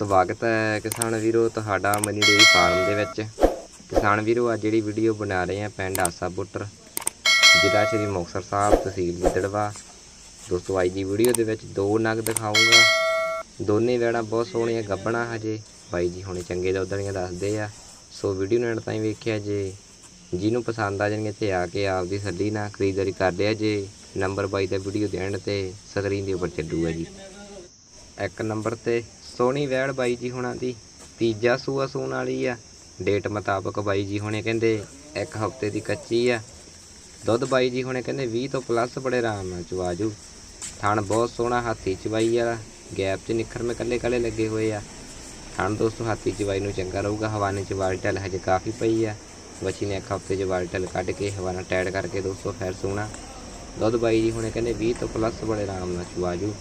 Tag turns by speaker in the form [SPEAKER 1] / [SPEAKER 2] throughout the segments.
[SPEAKER 1] ਸਵਾਗਤ ਹੈ ਕਿਸਾਨ ਵੀਰੋ, ਤੁਹਾਡਾ ਮਨੀ ਡੇਰੀ ਫਾਰਮ ਦੇ ਵਿੱਚ। ਕਿਸਾਨ ਵੀਰੋ, ਅੱਜ ਜਿਹੜੀ ਵੀਡੀਓ ਬਣਾ ਰਹੇ ਆ ਪਿੰਡ ਆਸਾ ਬੁੱਟਰ, ਜ਼ਿਲ੍ਹਾ ਸ਼੍ਰੀ ਮੁਕਤਸਰ ਸਾਹਿਬ, ਤਹਿਸੀਲ ਗਿੱਦੜਵਾ। ਦੋਸਤੋ, ਅੱਜ ਦੀ ਵੀਡੀਓ ਦੇ ਵਿੱਚ ਦੋ ਨਗ ਦਿਖਾਉਂਗਾ ਦੋਨੇ ਵੈੜਾਂ ਬਹੁਤ ਸੋਹਣੀਆਂ ਗੱਬਣਾ ਹਜੇ। ਬਾਈ ਜੀ ਹੁਣੇ ਚੰਗੇ ਦੁੱਧ ਵਾਲੀਆਂ ਦੱਸਦੇ ਆ। ਸੋ ਵੀਡੀਓ ਨੂੰ ਐਂਡ ਤਾਈਂ ਵੇਖਿਆ ਜੇ। ਜਿਹਨੂੰ ਪਸੰਦ ਆ ਜਾਣਗੇ ਤੇ ਆ ਕੇ ਆਪਦੀ ਸੱਲੀ ਨਾਲ ਖਰੀਦਦਾਰੀ ਕਰ ਲਿਆ ਜੇ। ਨੰਬਰ ਬਾਈ ਦਾ ਵੀਡੀਓ ਦੇ ਐਂਡ ਤੇ ਸਕਰੀਨ ਦੇ ਉੱਪਰ ਚੱਲੂਗਾ ਜੀ। ਇੱਕ ਨੰਬਰ ਤੇ ਸੋਹਣੀ ਵੈੜ ਬਾਈ ਜੀ ਹੁਣਾਂ ਦੀ, ਤੀਜਾ ਸੂਆ ਸੂਣ ਵਾਲੀ ਆ। ਡੇਟ ਮੁਤਾਬਕ ਬਾਈ ਜੀ ਹੁਣੇ ਕਹਿੰਦੇ ਇੱਕ ਹਫ਼ਤੇ ਦੀ ਕੱਚੀ ਆ। ਦੁੱਧ ਬਾਈ ਜੀ ਹੁਣੇ ਕਹਿੰਦੇ 20 ਤੋਂ ਪਲੱਸ ਬੜੇ ਆਰਾਮ ਨਾਲ ਚਵਾਜੂ ਥਣ ਬਹੁਤ ਸੋਹਣਾ ਹਾਥੀ ਚਵਾਈ ਵਾਲਾ, ਗੈਪ 'ਚ ਨਿਖਰ ਮੇ ਕੱਲੇ ਕੱਲੇ ਲੱਗੇ ਹੋਏ ਆ। ਥਣ ਦੋਸਤੋ, ਹਾਥੀ ਚਵਾਈ ਨੂੰ ਚੰਗਾ ਰਹੂਗਾ ਹਵਾਨੇ 'ਚ ਵਾਲਟਲ ਹਜੇ ਕਾਫੀ ਪਈ ਆ। ਬੱਚੀ ਨੇ ਇੱਕ ਹਫ਼ਤੇ 'ਚ ਵਾਲਟਲ ਕੱਢ ਕੇ ਹਵਾਨਾ ਟੈਡ ਕਰਕੇ ਦੋਸਤੋ ਫਿਰ ਸੋਹਣਾ। ਦੁੱਧ ਬਾਈ ਜੀ ਹੁਣੇ ਕਹਿੰਦੇ 20 ਤੋਂ ਪਲੱਸ ਬੜੇ ਆਰਾਮ ਨਾਲ ਚਵਾਜੂ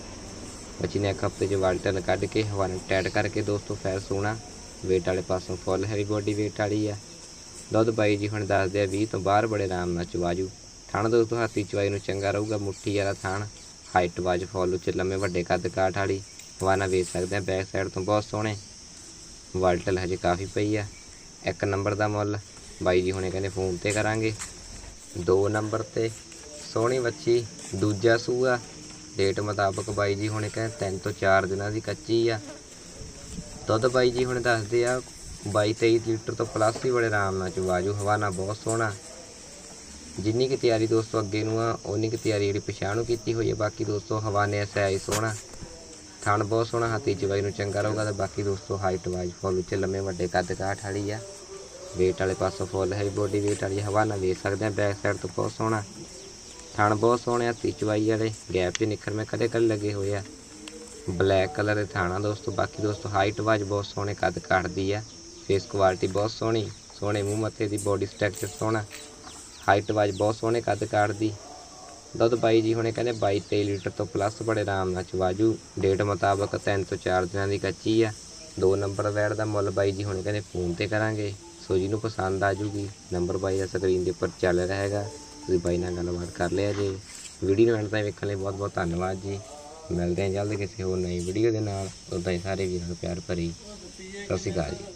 [SPEAKER 1] ਬੱਚੀ ਨੇ ਇੱਕ ਹਫ਼ਤੇ 'ਚ ਵਾਲਟਨ ਕੱਢ ਕੇ ਹਵਾ ਨੂੰ ਟੈਟ ਕਰਕੇ ਦੋਸਤੋ ਫੈਰ ਸੋਣਾ। ਵੇਟ ਵਾਲੇ ਪਾਸੋਂ ਫੁੱਲ ਹੈਵੀ ਬੋਡੀ ਵੇਟ ਵਾਲੀ ਆ। ਦੁੱਧ ਬਾਈ ਜੀ ਹੁਣ ਦੱਸਦੇ ਆ 20 ਤੋਂ ਬਾਹਰ ਬੜੇ ਆਰਾਮ ਨਾਲ ਚਵਾਜੂ। ਥਣ ਦੋਸਤੋ ਹਾਥੀ ਚਵਾਈ ਨੂੰ ਚੰਗਾ ਰਹੂਗਾ, ਮੁੱਠੀ ਵਾਲਾ ਥਣ। ਹਾਈਟ ਵਾਜ ਫੁੱਲ ਉੱਚ ਲੰਮੇ ਵੱਡੇ ਕੱਦ ਕਾਠ ਵਾਲੀ। ਹਵਾਨਾ ਵੇਚ ਸਕਦੇ ਆ ਬੈਕ ਸਾਈਡ ਤੋਂ ਬਹੁਤ ਸੋਹਣੇ। ਵਾਲਟਲ ਹਜੇ ਕਾਫੀ ਪਈ ਆ। ਇੱਕ ਨੰਬਰ ਦਾ ਮੁੱਲ। ਬਾਈ ਜੀ ਹੁਣੇ ਕਹਿੰਦੇ ਫੋਨ ਤੇ ਕਰਾਂਗੇ। ਦੋ ਨੰਬਰ ਤੇ ਸੋਹਣੀ ਬੱਚੀ, ਦੂਜਾ ਸੂਆ। ਡੇਟ ਮੁਤਾਬਕ ਬਾਈ ਜੀ ਹੁਣੇ ਕਹਿੰਦੇ ਤਿੰਨ ਤੋਂ ਚਾਰ ਦਿਨਾਂ ਦੀ ਕੱਚੀ ਆ। ਦੁੱਧ ਬਾਈ ਜੀ ਹੁਣ ਦੱਸਦੇ ਆ 22 23 ਲੀਟਰ ਤੋਂ ਪਲੱਸ ਹੀ ਬੜੇ ਆਰਾਮ ਨਾਲ ਚਵਾਜੂ ਹਵਾਨਾ ਬਹੁਤ ਸੋਹਣਾ। ਜਿੰਨੀ ਕਿ ਤਿਆਰੀ ਦੋਸਤੋ ਅੱਗੇ ਨੂੰ ਆ ਉਨੀ ਕਿ ਤਿਆਰੀ ਜਿਹੜੀ ਪਛਾਣ ਨੂੰ ਕੀਤੀ ਹੋਈ ਹੈ ਬਾਕੀ ਦੋਸਤੋ ਹਵਾਨੇ ਸੈਈ ਸੋਹਣਾ। ਥਣ ਬਹੁਤ ਸੋਹਣਾ, ਹਾਥੀ ਚਵਾਈ ਨੂੰ ਚੰਗਾ ਰਹੂਗਾ ਤੇ ਬਾਕੀ ਦੋਸਤੋ ਹਾਈਟ ਵਾਈਜ਼ ਫੁੱਲ ਉੱਚੇ ਲੰਮੇ ਵੱਡੇ ਕੱਦ ਕਾਠ ਵਾਲੀ ਆ। ਵੇਟ ਵਾਲੇ ਪਾਸੋਂ ਫੁੱਲ ਹੈ ਬੋਡੀ ਵੇਟ ਵਾਲੀ ਹਵਾਨਾ ਵੇਚ ਸਕਦੇ ਆ ਬੈਕ ਸਾਈਡ ਤੋਂ ਬਹੁਤ ਸੋਹਣਾ। ਥਣ ਬਹੁਤ ਸੋਹਣੇ ਆ ਚਵਾਈ ਵਾਲੇ ਗੈਪ 'ਚ ਨਿਖਰ, ਮੈਂ ਕਦੇ ਕਦੇ ਲੱਗੇ ਹੋਏ ਆ। ਬਲੈਕ ਕਲਰ ਦੇ ਥਾਣਾ ਦੋਸਤੋ, ਬਾਕੀ ਦੋਸਤੋ ਹਾਈਟ ਵਾਜ ਬਹੁਤ ਸੋਹਣੇ, ਕੱਦ ਕਾਟਦੀ ਆ। ਫੇਸ ਕੁਆਲਿਟੀ ਬਹੁਤ ਸੋਹਣੀ, ਸੋਹਣੇ ਮੂੰਹ ਮੱਥੇ ਦੀ ਬੋਡੀ ਸਟਰਕਚਰ ਸੋਹਣਾ। ਹਾਈਟ ਵਾਜ ਬਹੁਤ ਸੋਹਣੇ, ਕੱਦ ਕਾਟਦੀ ਦੁੱਧ ਬਾਈ ਜੀ ਹੁਣੇ ਕਹਿੰਦੇ 22 23 ਲੀਟਰ ਤੋਂ ਪਲੱਸ ਬੜੇ ਆਰਾਮ ਨਾਲ ਚਵਾਜੂ। ਡੇਟ ਮੁਤਾਬਕ 3 ਤੋਂ 4 ਦਿਨਾਂ ਦੀ ਕੱਚੀ ਆ। ਦੋ ਨੰਬਰ ਵੈੜ ਦਾ ਮੁੱਲ ਬਾਈ ਜੀ ਹੁਣੇ ਕਹਿੰਦੇ ਫੋਨ ਤੇ ਕਰਾਂਗੇ। ਸੋ ਜਿਹਨੂੰ ਪਸੰਦ ਆ ਜੂਗੀ ਨੰਬਰ ਬਾਈ ਦਾ ਸਕਰੀਨ ਦੇ ਉੱਪਰ ਚੱਲ ਰਿਹਾ ਹੈਗਾ। ਤੁਸੀਂ ਬਾਈ ਨਾਲ ਗੱਲਬਾਤ ਕਰ ਲਿਆ ਜੀ। ਵੀਡੀਓ ਨੂੰ ਐਂਡ ਤਾਈਂ ਵੇਖਣ ਲਈ ਬਹੁਤ ਬਹੁਤ ਧੰਨਵਾਦ ਜੀ। ਮਿਲਦੇ ਹਾਂ ਜਲਦ ਕਿਸੇ ਹੋਰ ਨਈ ਵੀਡੀਓ ਦੇ ਨਾਲ। ਉਦਾਂ ਹੀ ਸਾਰੇ ਵੀਰਾਂ ਨੂੰ ਪਿਆਰ ਭਰੀ ਸਤਿ ਸ਼੍ਰੀ ਅਕਾਲ ਜੀ।